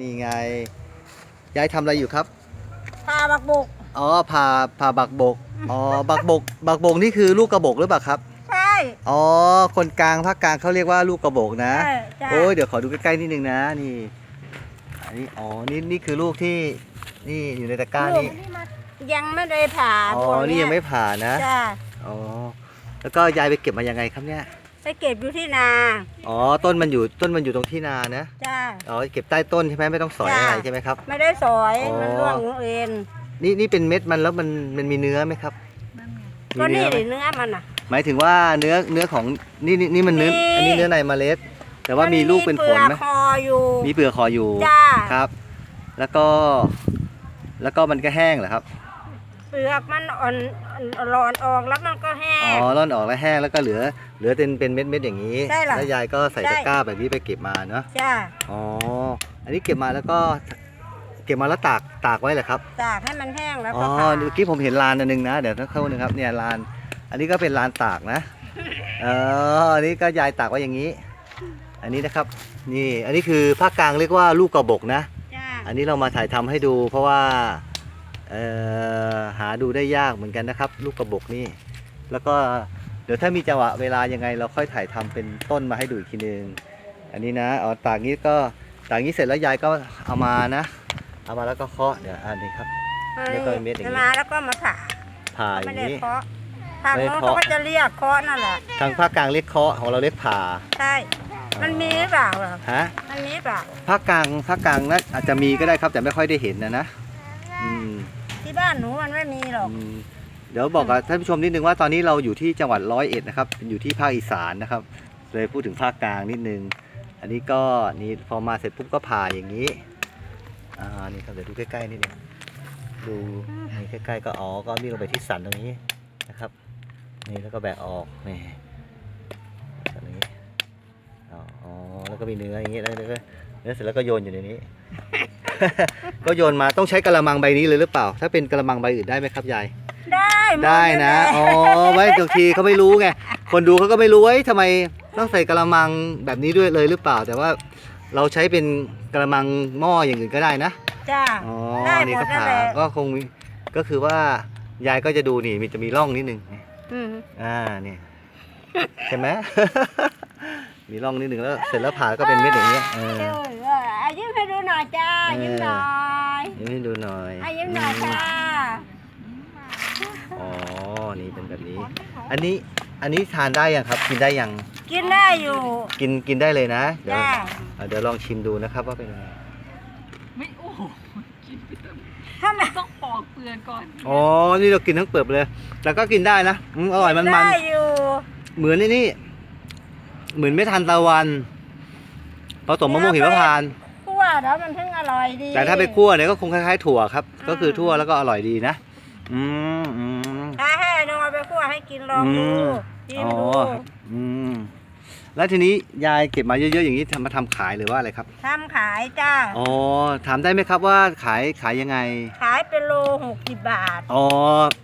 นี่ไง ยายทำอะไรอยู่ครับพาบักบุกอ๋อผ่าผ่าบักบก อ๋อ บักบก บักบกนี่คือลูกกระบอกหรือเปล่าครับ ใช่อ๋อ คนกลางภาคกลางเขาเรียกว่าลูกกระบอกนะ ใช่จ้ะโอ้ยเดี๋ยวขอดูใกล้ๆนิดนึงนะนี่ อันนี้อ๋อ นี่นี่คือลูกที่นี่อยู่ในตะกร้าลูกนี่ ยังไม่ได้ผ่าอ๋อ พวกนี่ยังไม่ผ่านะ จ้าอ๋อ แล้วก็ยายไปเก็บมายังไงครับเนี่ย ไปเก็บอยู่ที่นา อ๋อต้นมันอยู่ต้นมันอยู่ตรงที่นานะจ้า อ๋อเก็บใต้ต้นใช่ไหมไม่ต้องสอยจ้ะ อะไรใช่ไหมครับ ไม่ได้สอย อ๋อ มันร่วงเองนี่นี่เป็นเม็ดมันแล้วมันมันมีเนื้อไหมครับก็มีนี่เนื้อไหมดิเนื้อมันอะ หมายถึงว่าเนื้อเนื้อของนี่นี่นี่มันเนื้อมีอันนี้เนื้อในเมล็ด แต่ว่ามีลูกเป็นผลไหมปลือกคออยู่ มีเปลือกคออยู่จ้าครับ แล้วก็ แล้วก็มันก็แห้งเหรอครับเปลือกมันอ่อนอ่อนออกแล้วมันก็แห้ง อ๋อร่อนออกแล้วแห้งแล้วก็เหลือ เหลือเป็นเป็นเม็ดเม็ดๆอย่างนี้ใช่เหรอแล้วยายก็ใส่ตะกร้าแบบนี้ไปเก็บมาเนาะจ้าอ๋ออันนี้เก็บมาแล้วก็เก็บมาแล้วตากตากไว้เหรอครับตากให้มันแห้งแล้วอ๋ก็อผ่าเมื่อกี้ผมเห็นลานอันหนึงนะเดี๋ยวต้องเข้าหนึงครับเนี่ยลาน อันนี้ก็เป็นลานตากนะเอออันนี้ก็ยายตากไว้อย่างนี้ อันนี้นะครับ นี่อันนี้คือภาคกลางเรียกว่าลูกกระบอกนะ จ้าอันนี้เรามาถ่ายทำให้ดูเพราะว่า หาดูได้ยากเหมือนกันนะครับ ลูกกระบอกนี่แล้วก็เดี๋ยวถ้ามีจังหวะเวลายังไง เราค่อยถ่ายทำเป็นต้นมาให้ดูอีกทีนึง อันนี้นะเอาตากนี้ก็ตากนี้เสร็จแล้วยายก็เอามานะ เอามาแล้วก็เคาะเดี๋ยวอันนี้ครับแล้วก็เม็ดอย่างนี้มาแล้วก็มาผ่าผ่าอไม่ย่างได้นี้เคาะทางไม่ได้โน้นเคาะเขาก็จะเรียกเคาะนั่นแหละทางภาคกลางเรียกเคาะของเราเรียกผ่าใช่มันมีหรือเปล่าเหรอฮะมันมีเปล่าภาคกลางภาคกลางนะอาจจะมีก็ได้ครับแต่ไม่ค่อยได้เห็นนะนะอืม ที่บ้านหนูมันไม่มีหรอก อืมเดี๋ยวบอกกับท่านผู้ชมนิดนึงว่าตอนนี้เราอยู่ที่จังหวัดร้อยเอ็ดนะครับอยู่ที่ภาคอีสานนะครับ เลยพูดถึงภาคกลางนิดนึง อันนี้ก็นี่พอมาเสร็จปุ๊บก็ผ่าอย่างนี้อ่านี่ครับเดี๋ยวดูใกล้ๆนิดนึงดูนี่ใกล้ๆก็อ๋อก็มีลงไปที่สันตรงนี้นะครับ นี่แล้วก็แบกออกนี่สันตรงนี้อ๋ออ๋อแล้วก็มีเนื้ออย่างนี้แล้วก็เนื้อเสร็จแล้วก็โยนอยู่ในนี้ ก็โยนมาต้องใช้กระมังใบนี้เลยหรือเปล่า ถ้าเป็นกระมังใบอื่นได้ไหมครับยาย ได้หมได้นะเลยอ๋อไว้บางทีเขาไม่รู้ไง คนดูเขาก็ไม่รู้ว่าเอ้ยทำไมต้องใส่กระมังแบบนี้ด้วยเลยหรือเปล่า แต่ว่าเราใช้เป็นกระมังหม้ออย่างอื่นก็ได้นะ จ้าอ๋อ ได้หมดนี่ก็นั่นผ่าแหละก็คงมีก็คือว่ายายก็จะดูนี่มีจะมีร่องนิดนึง อืมอ่าเนี่ยใช่ไหม มีร่องนิดนึงแล้ว เสร็จแล้วผ่าก็เป็นเม็ดอย่างเงี้ยเออ เอ้ยเอ้ยอะยิ้มให้ดูหน่อยจ้าเออ ยิ้มหน่อยยิ้มให้ดูหน่อยอะยิ้มหน่อยค่ะอ๋อ นี่เป็นแบบนี้ อันนี้ อันนี้ทานได้ยังครับ กินได้ยัง กินได้อยู่ กิน กินได้เลยนะ เดี๋ยวจ้าอะเดี๋ยวลองชิมดูนะครับว่าเป็นยังไง ไม่โอ้โหกินไปแต่ถ้าไม่ต้องปอกเปลือกก่อนอ๋อ นี่เรากินทั้งเปลือกเลย แล้วก็กินได้นะอืมอร่อยมันมันได้อยู่ๆเหมือนนี่นี่ เหมือนไม่ทันตะวันผสมมะม่วงหิมพานต์คั่ วแล้วมันถึงอร่อยดีแต่ถ้าไปคั่วเนี่ยก็คงคล้ายๆถั่วครับอืมก็คือทั่วแล้วก็อร่อยดีนะ อืมอืมถ้าให้น้องเอาไปคั่วให้กินลองดูอืมชิมอ๋อดูครับอืมแล้วทีนี้ยายเก็บมาเยอะๆอย่างนี้ทำมาทำขายหรือว่าอะไรครับทำขายจ้าอ๋อถามได้ไหมครับว่าขายขายยังไง ขายเป็นโลหกสิบบาทอ๋อ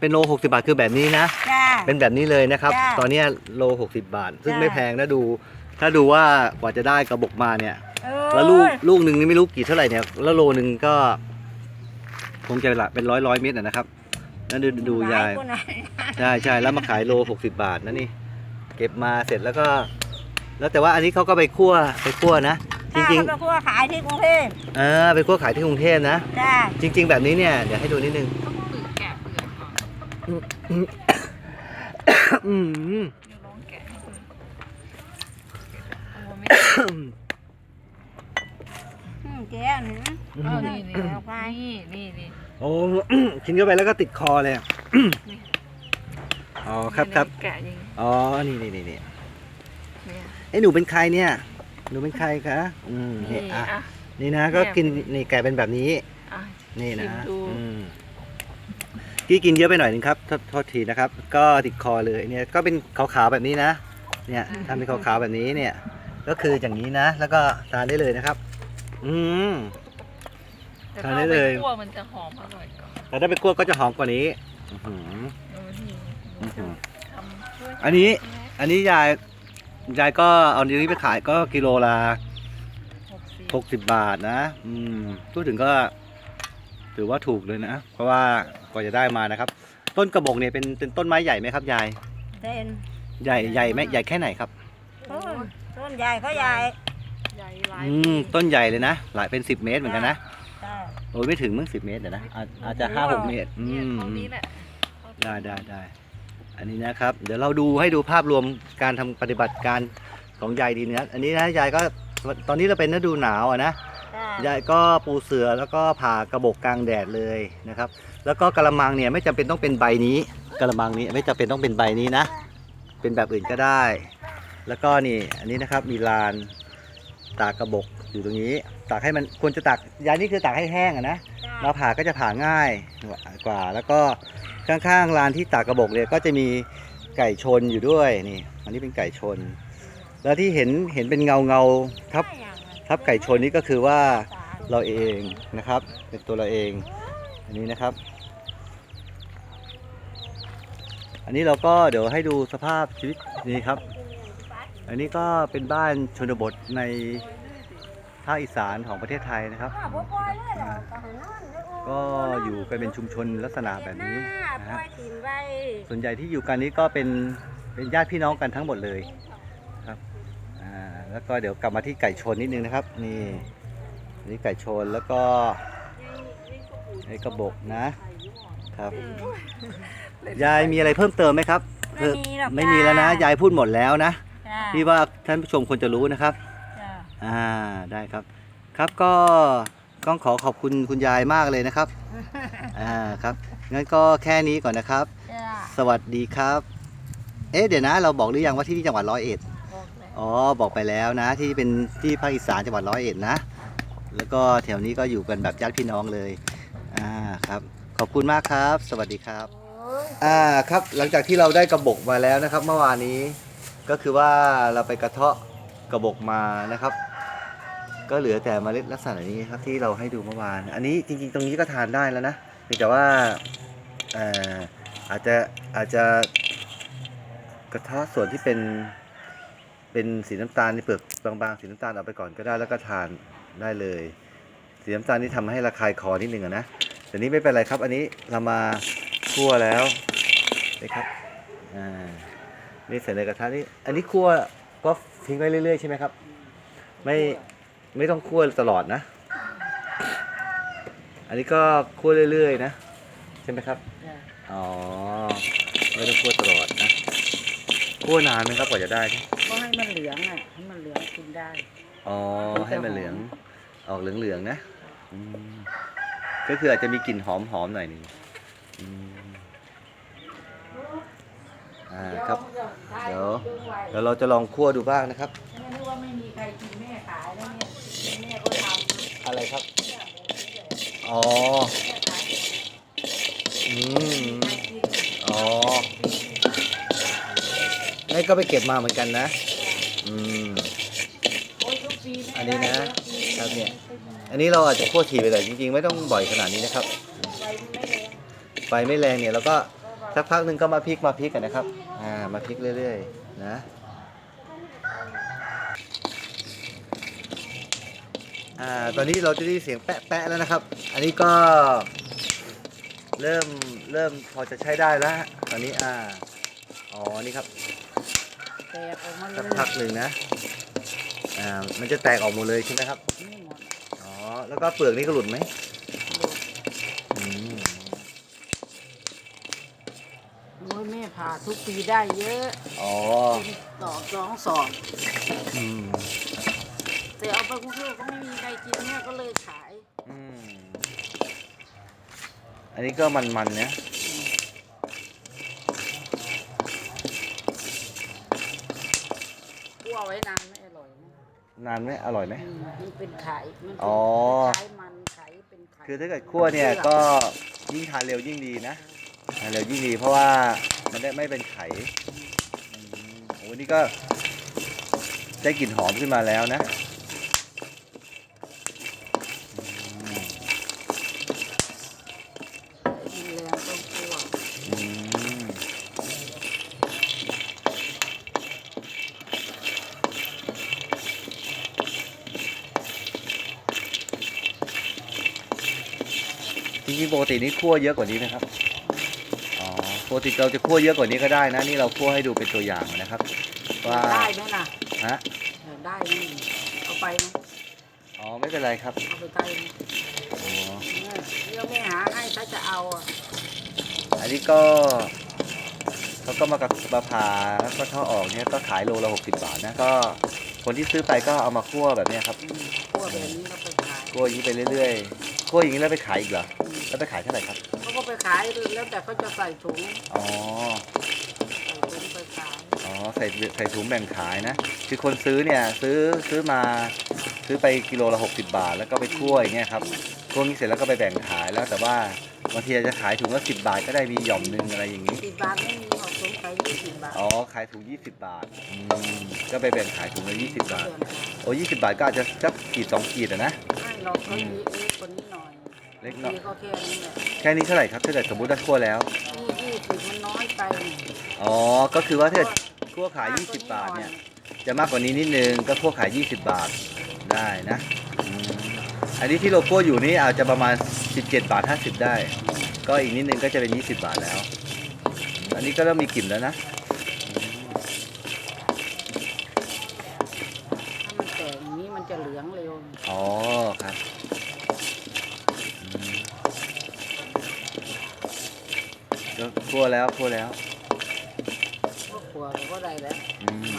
เป็นโล60บาทคือแบบนี้นะจ้า เป็นแบบนี้เลยนะครับ จ้ะตอนเนี้ยโล60บาท ซึ่งจ้ะ ไม่แพงนะดู ถ้าดูว่ากว่าจะได้กระบอกมาเนี่ยเออ แล้วลูกลูกหนึ่งนี่ไม่รู้กี่เท่าไหร่เนี่ยแล้วโลหนึ่งก็ คงจะละเป็นร้อยร้อยเม็ดอะนะครับนั่นดูดูยายหลคนน่ะใช่ใช่แล้วมาขายโล60บาทนะนี่ เก็บมาเสร็จแล้วก็ แล้วแต่ว่าอันนี้เขาก็ไปคั่วไปคั่วนะจถ้าริงเอาไปคั่วขายที่กรุงเทพๆเออไปคั่วขายที่กรุงเทพนะจ้าจริง ๆ แบบนี้เนี่ยเดี๋ยวให้ดูนิดนึงต้องเปลือก แกะเปลือกก่อนอืมเดี๋ยวลองแกะให้ดูโอ้ไม่ได้อืมแกะหนึ่งเออนี่นี่เอาไปนี่นี่นี่โอ้ กินเข้าไปแล้วก็ติดคอเลยอะอ๋อครับครับแกะอย่างนี้อ๋อนี่นี่นี่นี่เนี่ยไอ้ยหนูเป็นใครเนี่ย หนูเป็นใครคะอืมนี่นี่อะอะ นี่นะก็กินนี่ไก่เป็นแบบนี้ อะ นี่นะชิมดู อืมกี้กินเยอะไปหน่อยนึงครับโทษโทษทีนะครับ ก็ติดคอเลยเนี่ยก็เป็นขาวๆแบบนี้นะ เนี่ยทำเป็นขาวๆแบบนี้เนี่ย ก็คืออย่างนี้นะ แล้วก็ทานได้เลยนะครับ อืม แต่ทานถ้าได้เอาเลไปย คั่วมันจะหอมอร่อยกว่าแต่ถ้าไปคั่วก็จะหอมกว่านี้อื้อหือ เออนี่อื้อหือทำช่วยอันนี้ใช่ไหมอันนี้ยาย ยายก็เอาอันนี้ไปขายก็กิโลละหกสิบหกสิบบาทนะ อืมพูดถึงก็ ถือว่าถูกเลยนะ เพราะว่ากว่าจะได้มานะครับ ต้นกระบอกเนี่ยเป็นเป็นต้นไม้ใหญ่ไหมครับยาย เต้นใหญ่ใหญ่ไหมใหญ่แค่ไหนครับ ต้นต้นใหญ่ก็ใหญ่ใหญ่ หลายอืมต้นใหญ่เลยนะหลายเป็นสิบเมตรเหมือนกันนะใช่โอ้ยไม่ถึงมึงสิบเมตรเดี๋ยวนะอาจอาจจะห้าหกเมตรอืเนี่ยมเท่านี้แหละได้ได้ได้อันนี้นะครับ เดี๋ยวเราดูให้ดูภาพรวมการทำปฏิบัติการของยายดีนะอันนี้นะยายก็ตอนนี้เราเป็นฤดูหนาวอะนะใช่ยายก็ปูเสือแล้วก็ผ่ากระบอกกลางแดดเลยนะครับ แล้วก็กระมังเนี่ยไม่จำเป็นต้องเป็นใบนี้กระมังนี้ไม่จำเป็นต้องเป็นใบนี้นะ เป็นแบบอื่นก็ได้ แล้วก็นี่อันนี้นะครับมีลาน ตากกระบอกอยู่ตรงนี้ ตากให้มันควรจะตากยายนี่คือตากให้แห้งอะนะใช่เราผ่าก็จะผ่าง่ายกว่า แล้วก็ข้างๆลานที่ตากกระบอกเนี่ยก็จะมีไก่ชนอยู่ด้วยนี่ อันนี้เป็นไก่ชน แล้วที่เห็นเห็นเป็นเงาเงาๆทับทับไก่ชนนี่ก็คือว่าเราเองนะครับ เป็นตัวเราเอง อันนี้นะครับ อันนี้เราก็เดี๋ยวให้ดูสภาพชีวิตนี่ครับ อันนี้ก็เป็นบ้านชนบทในภาคอีสานของประเทศไทยนะครับ ก็อยู่กันเป็นชุมชนลักษณะแบบนี้นะปล่ฮะอยถิ่นไว้ส่วนใหญ่ที่อยู่กันนี้ก็เป็นเป็นญาติพี่น้องกันทั้งหมดเลยครับอ่าแล้วก็เดี๋ยวกลับมาที่ไก่ชนนิดนึงนะครับ นี่นี่ไก่ชนแล้วก็ไอ้กระบอกนะครับ ยายมีอะไรเพิ่มเติมไหมครับ ไม่มีหรอกไม่มีแล้วนะ ยายพูดหมดแล้วนะ จ้าพี่ว่าท่านผู้ชมควรจะรู้นะครับ จ้าอ่าได้ครับ ครับก็ต้องขอขอบคุณคุณยายมากเลยนะครับ อ่าครับงั้นก็แค่นี้ก่อนนะครับ จ้าสวัสดีครับ เอ๊ะเดี๋ยวนะ เราบอกหรือยังว่าที่นี่จังหวัดร้อยเอ็ด บอกเลยอ๋อบอกไปแล้วนะที่เป็นที่ภาคอีสานจังหวัดร้อยเอ็ดนะ แล้วก็แถวนี้ก็อยู่กันแบบญาติพี่น้องเลยอ่าครับขอบคุณมากครับ สวัสดีครับโอ้ยอ่าครับหลังจากที่เราได้กระบอกมาแล้วนะครับ เมื่อวานนี้ ก็คือว่าเราไปกระเทาะกระบอกมานะครับ ก็เหลือแต่เมล็ดลักษณะนี้ครับที่เราให้ดูเมื่อวาน อันนี้จริงๆ ตรงนี้ก็ทานได้แล้วนะเพียงแต่ว่าอาจจะอาจจะกระเทาะส่วนที่เป็นเป็นสีน้ำตาลในเปลือกบางๆสีน้ำตาลเอาไปก่อนก็ได้แล้วก็ทานได้เลย สีน้ำตาลนี่ทำให้ระคายคอนิดนึงนะแต่นี้ไม่เป็นไรครับ อันนี้เรามาคั่วแล้วนะครับอ่า นี่ใส่ในกระทะนี่อันนี้คั่วก็ทิ้งไว้เรื่อยๆใช่ไหมครับ ไม่ไม่ต้องคั่วตลอดนะ อันนี้ก็คั่วเรื่อยๆ นะใช่ไหมครับอ๋อไม่ต้องคั่วตลอดนะคั่วนานไหมครับกว่าจะได้เนี่ยก็ให้มันเหลืองอะให้มันเหลืองกินได้อ๋อให้มันเหลืองออกเหลืองๆนะอืมก็คืออาจจะมีกลิ่นหอมๆหน่อยหนึงอืมอ่าครับ เดี๋ยวเดี๋ยวเราจะลองคั่วดูบ้างนะครับไม่รู้ว่าไม่มีใครกินแม่ขายแล้วเนี่ยแม่ก็ทำอะไรครับ อ๋อ อืมอ๋อนี่ก็ไปเก็บมาเหมือนกันนะ อืม อันนี้นะครับเนี่ย อันนี้เราอาจจะคั่วทีไปแต่จริงๆ ไม่ต้องบ่อยขนาดนี้นะครับไฟไม่แรงเนี่ยเราก็ สักพักหนึ่งก็มาพลิกมาพลิกกันนะครับ อ่า มาพลิกเรื่อยๆ นะอ่าตอนนี้เราจะได้ยินเสียงแปะแปะแล้วนะครับ อันนี้ก็เริ่มเริ่มพอจะใช้ได้แล้วฮะตอนนี้อ่าอ๋อนี่ครับแตกออกมาเลสักยพักหนึ่งนะอ่ามันจะแตกออกหมดเลยใช่ไหมครับ ไม่หมดอ๋อแล้วก็เปลือกนี่ก็หลุดไหมอืม โอ้ยแม่ผ่า ทุกปีได้เยอะอ๋อสองสองสองอืมแต่เอาไปกรุงเทพก็ไม่มีใครกินแม่ก็เลยขายอืมอันนี้ก็มันๆนะคั่วไว้นานไม่อร่อยนะนานไหมอร่อยไหม อืมมันเป็นไข่มันอ๋เป็นอไข่มันไข่เป็นไข่คือถ้าเกิดคั่วเนี่ยก็ยิ่งทานเร็วยิ่งดีนะทานเร็วยิ่งดีเพราะว่า มันได้ไม่เป็นไขโอ้นี่ก็ได้กลิ่นหอมขึ้นมาแล้วนะกิแล้วต้องกลัวจริงๆปกตินี่คั่วเยอะกว่านี้ไหมครับ ปกติเราจะคั่วเยอะกว่านี้ก็ได้นะ นี่เราคั่วให้ดูเป็นตัวอย่างนะครับ ว่าได้ไหมล่ะฮะเออได้ไหมเอาไปไหมอ๋อไม่เป็นไรครับเอาไปไกลไหมอ๋อเออเดี๋ยวไม่หาให้ถ้าจะเอาอะอันนี้ก็เขาก็มากับมาผ่าแล้วก็ทอดออกเนี่ยก็ขายโลละ60บาทนะก็ คนที่ซื้อไปก็เอามาคั่วแบบเนี้ยครับอืมคั่วแบบนี้เราไปขายคั่วอย่างนี้ไปเรื่อยๆคั่วอย่างนี้แล้วไปขายอีกเหรอแล้วไปขายเท่าไหร่ครับเขาก็ ไปขายแล้วแต่เขาจะใส่ถุงอ๋อ ใส่ถุงไปขายอ๋อ ใส่ใส่ถุงแบ่งขายนะ คือคนซื้อเนี่ยซื้อซื้อมาซื้อไปกิโลละ 60 บาท แล้วก็ไปคั่วอย่างเงี้ยครับคั่วนี้เสร็จแล้วก็ไปแบ่งขายแล้วแต่ว่าบางทีอาจจะขายถุงละ10 บาทก็ได้มีหย่อมหนึงอะไรอย่างนี้ สิบบาทไม่มีหรอกถุงขายยี่สิบบาทอ๋อ ขายถุง 20 บาทอืมก็ไปแบ่งขายถุงละ20 บาทเดือนขายโอ้20 บาทก็อาจจะสักขีดสองขีดอะนะ ให้เราเขาเล็กกว่านี้หน่อยเล็กหน่อย ทีก็แค่นี้แหละ แค่นี้เท่าไหร่ครับถ้าเกิดสมมติว่าคั่วแล้ว นี่ยี่สิบมันน้อยไปอ๋อ ก็คือว่าถ้าเกิดคั่วขาย 20 บาทเนี่ย จะมากกว่านี้นิดนึงก็คั่วขาย 20 บาทได้นะอืมอันนี้ที่เราคั่วอยู่นี่อาจจะประมาณ 17 บาท 50 ได้ ก็อีกนิดนึงก็จะเป็น 20 บาทแล้ว อันนี้ก็เริ่มมีกลิ่นแล้วนะ ถ้ามันแก่อย่างนี้มันจะเหลืองเร็ว อ๋อครับอืมก็คั่ว แล้วคั่วแล้วก็ขัวก็ได้แล้วอืม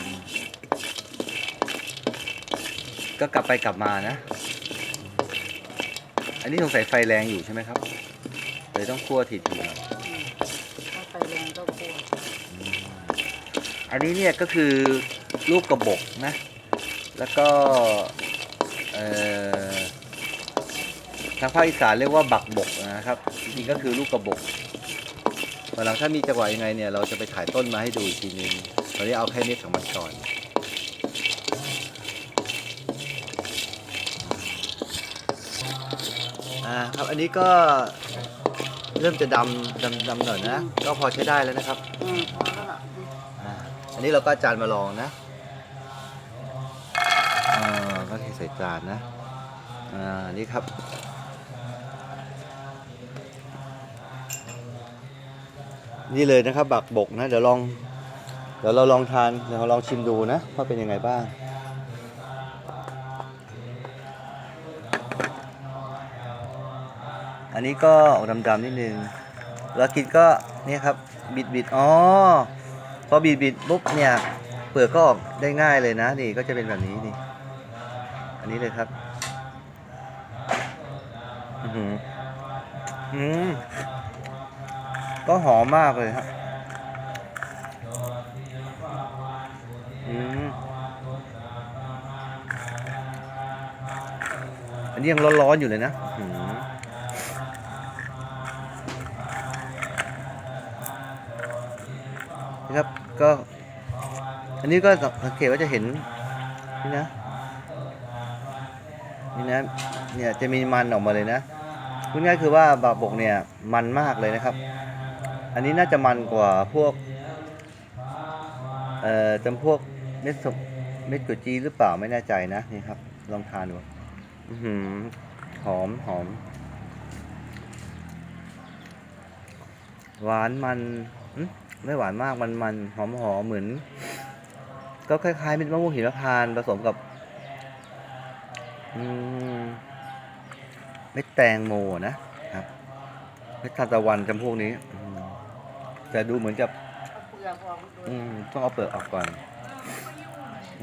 ก็กลับไปกลับมานะ อันนี้สงสัยไฟแรงอยู่ใช่ไหมครับเลยต้องคั่วถี่ๆหน่อยอืมถ้าไฟแรงก็ขัวอันนี้เนี่ยก็คือลูกกระบอกนะ แล้วก็เอ่อทางภาคอีสานเรียกว่าบักบกนะครับจริงๆก็คือลูกกระบอก วันหลังถ้ามีจังหวะยังไงเนี่ยเราจะไปถ่ายต้นมาให้ดูอีกทีนึงตอนนี้เอาแค่เม็ดของมันก่อนอ่าครับอันนี้ก็เริ่มจะดำดำดำหน่อยนะ ก็พอใช้ได้แล้วนะครับอืมพอแล้วล่ะอ่าอันนี้เราก็จานมาลองนะอ่าก็เทใส่จานนะอ่านี่ครับ นี่เลยนะครับ บักบกนะ เดี๋ยวลอง เดี๋ยวเราลองทาน เดี๋ยวเราลองชิมดูนะว่าเป็นยังไงบ้าง อันนี้ก็ออกดำๆนิดนึง แล้วกินก็เนี่ยครับ บิดบิดอ๋อ พอบีบบิดปุ๊บเนี่ย เปลือกก็ออกได้ง่ายเลยนะ นี่ก็จะเป็นแบบนี้นี่ อันนี้เลยครับ อือหืออืม ก็หอมมากเลยครับอันนี้ยังร้อนๆอยู่เลยนะนี่ครับ ก็ อันนี้ก็สังเกตว่าจะเห็นนี่นะนี่นะเนี่ยจะมีมันออกมาเลยนะพูดง่ายๆคือว่าบาบกเนี่ยมันมากเลยนะครับ อันนี้น่าจะมันกว่าพวก เอ่อจำพวกเม็ดสมเม็ดกุจีหรือเปล่าไม่แน่ใจนะนี่ครับ ลองทานดูหือหอมหอม หวานมันมไม่หวานมากมันมันหอมหอมเหมือน ก็คล้ายๆเม็ดมะม่วงหิมพานต์ผสมกับเม็ดแตงโมนะครับเม็ดทานตะวันจำพวกนี้ แต่ดูเหมือนกับเอาเปลือกออกดูอืมต้องเอาเปลือกออกก่อน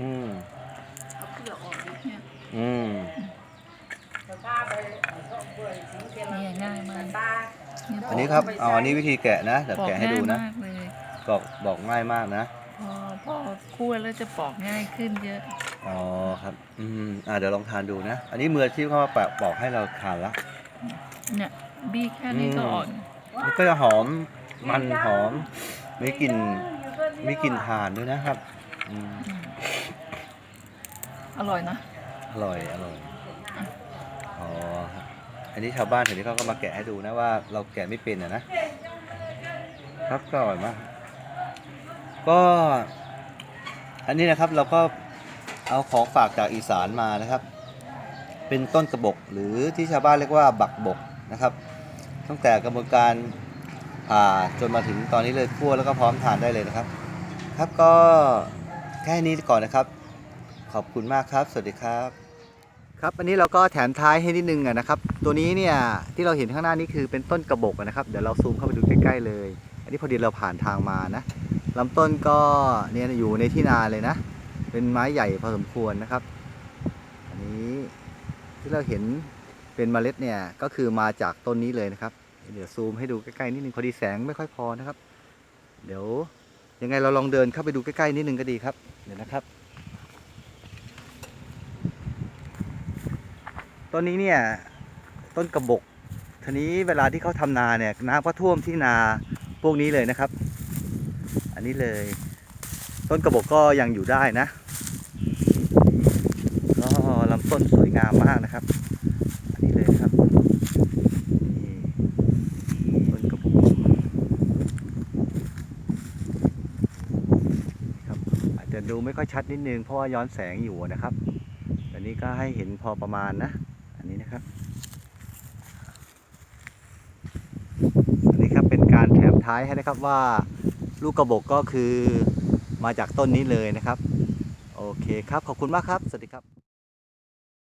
อืมเอาเปลือกออกดิอืมเดี๋ยวป้าไปเอาเปลือกทิ้งเกลือเนี่ยง่ายมากป้า เนี่ยอันนี้ครับอ๋ออันนี้วิธีแกะนะเดี๋ยวปอกแกะให้ง่ายดูนะมากเลยบอกบอกง่ายมากนะพอพอคั่วแล้วจะปอกง่ายขึ้นเยอะอ๋อครับ อืมอ่าเดี๋ยวลองทานดูนะ อันนี้มืออาชีพเข้ามาปะบอกให้เราทานละ เนี่ยบี้แค่นี้ก็อืม อ่อน มันก็จะหอมมันหอมมีกลิ่นมีกลิ่นถ่านด้วยนะครับอืมอืมอร่อยนะ อร่อยอร่อยอ๋อครับอันนี้ชาวบ้านแถวนี้เขาก็มาแกะให้ดูนะว่าเราแกะไม่เป็นอะนะครับก็อร่อยมากก็ อันนี้นะครับเราก็เอาของฝากจากอีสานมานะครับ เป็นต้นกระบอกหรือที่ชาวบ้านเรียกว่าบักบกนะครับ ตั้งแต่กระบวนการผ่าจนมาถึงตอนนี้เลยคั่วแล้วก็พร้อมทานได้เลยนะครับ ครับก็แค่นี้ก่อนนะครับ ขอบคุณมากครับ สวัสดีครับ ครับอันนี้เราก็แถมท้ายให้นิดนึงนะครับ ตัวนี้เนี่ยที่เราเห็นข้างหน้านี้คือเป็นต้นกระบอกนะครับ เดี๋ยวเราซูมเข้าไปดูใกล้ๆเลย อันนี้พอดีเราผ่านทางมานะลำต้นก็เนี่ยอยู่ในที่นาเลยนะ เป็นไม้ใหญ่พอสมควรนะครับ อันนี้ที่เราเห็น เป็นเมล็ดเนี่ยก็คือมาจากต้นนี้เลยนะครับ เดี๋ยวซูมให้ดูใกล้ๆนิดนึงพอดีแสงไม่ค่อยพอนะครับ เดี๋ยวยังไงเราลองเดินเข้าไปดูใกล้ๆนิดนึงก็ดีครับ เดี๋ยวนะครับ ต้นนี้เนี่ยต้นกระบกทีนี้เวลาที่เขาทำนาเนี่ยน้ำก็ท่วมที่นาพวกนี้เลยนะครับ อันนี้เลย ต้นกระบอกก็ยังอยู่ได้นะก็ลำต้นสวยงามมากนะครับนี่ต้นกระบอกครับอาจจะ ดูไม่ค่อยชัดนิดนึงเพราะว่าย้อนแสงอยู่นะครับอันนี้ก็ให้เห็นพอประมาณนะ อันนี้นะครับ อันนี้ครับเป็นการแถมท้ายให้นะครับว่าลูกกระบอกก็คือมาจากต้นนี้เลยนะครับ โอเคครับ ขอบคุณมากครับ สวัสดีครับ